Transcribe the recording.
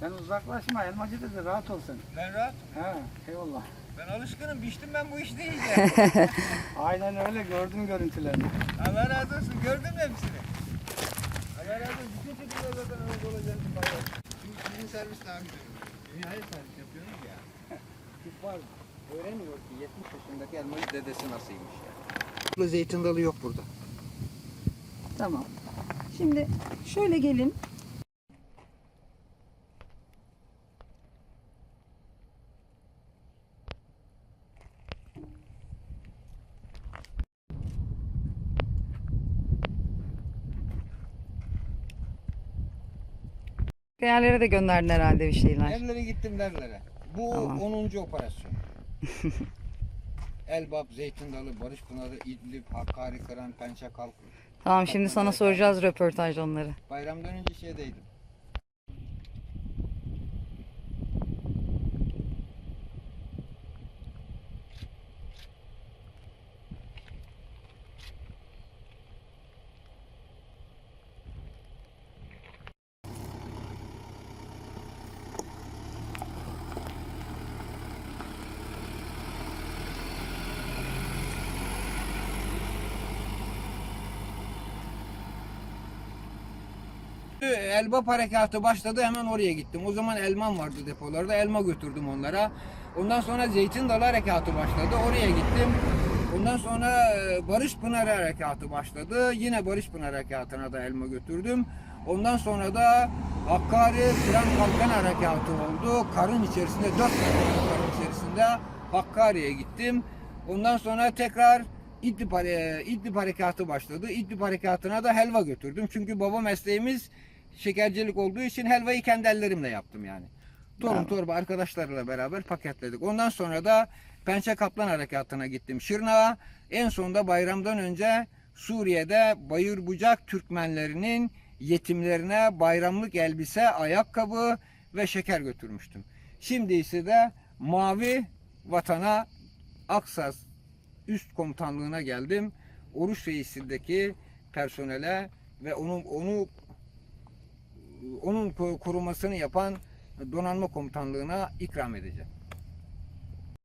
Sen uzaklaşma elmacı dedi rahat ol sen. Ben rahat. He eyvallah. Ben alışkınım. Biçtim ben bu işi iyice. Aynen öyle gördüm görüntülerini. Allah razı olsun. Gördün mü hepsini? Allah razı olsun. Bütün çocuklar zaten öyle olacak. Şimdi sizin servis daha güzel. Dünyaya servis yapıyorsunuz ya. Tip var. Öğreniyor ki 70 yaşındaki elmacı dedesi nasılmış ya. Zeytin dalı yok burada. Tamam. Şimdi şöyle gelin. Yerlere de gönderdin herhalde bir şeyler. Nerelere gittim nerelere. Bu Tamam. 10. operasyon. Elbap, Zeytin Dalı, Barış Pınarı, İdlib, Hakkari, Kıran, Pençe, Kalk. Tamam şimdi sana soracağız röportaj onları. Bayramdan önce şeydeydim. Elbap harekatı başladı hemen oraya gittim. O zaman elmam vardı depolarda. Elma götürdüm onlara. Ondan sonra Zeytin Dalı harekatı başladı. Oraya gittim. Ondan sonra e, Barış Pınar harekatı başladı. Yine Barış Pınar harekatına da elma götürdüm. Ondan sonra da Hakkari Kıran Kalkan harekatı oldu. Karın içerisinde, dört karın içerisinde Hakkari'ye gittim. Ondan sonra tekrar İdlib, İdlib harekatı başladı. İdlib harekatına da helva götürdüm. Çünkü baba mesleğimiz şekercilik olduğu için helvayı kendi ellerimle yaptım yani. Torun Bravo. torba arkadaşlarla beraber paketledik. Ondan sonra da Pençe Kaplan harekatına gittim. Şırnağa en sonunda bayramdan önce Suriye'de Bayır Bucak Türkmenlerinin yetimlerine bayramlık elbise, ayakkabı ve şeker götürmüştüm. Şimdi ise de Mavi Vatana Aksas üst komutanlığına geldim. Oruç Reis'indeki personele ve onun onu onun ko- korumasını yapan donanma komutanlığına ikram edeceğim.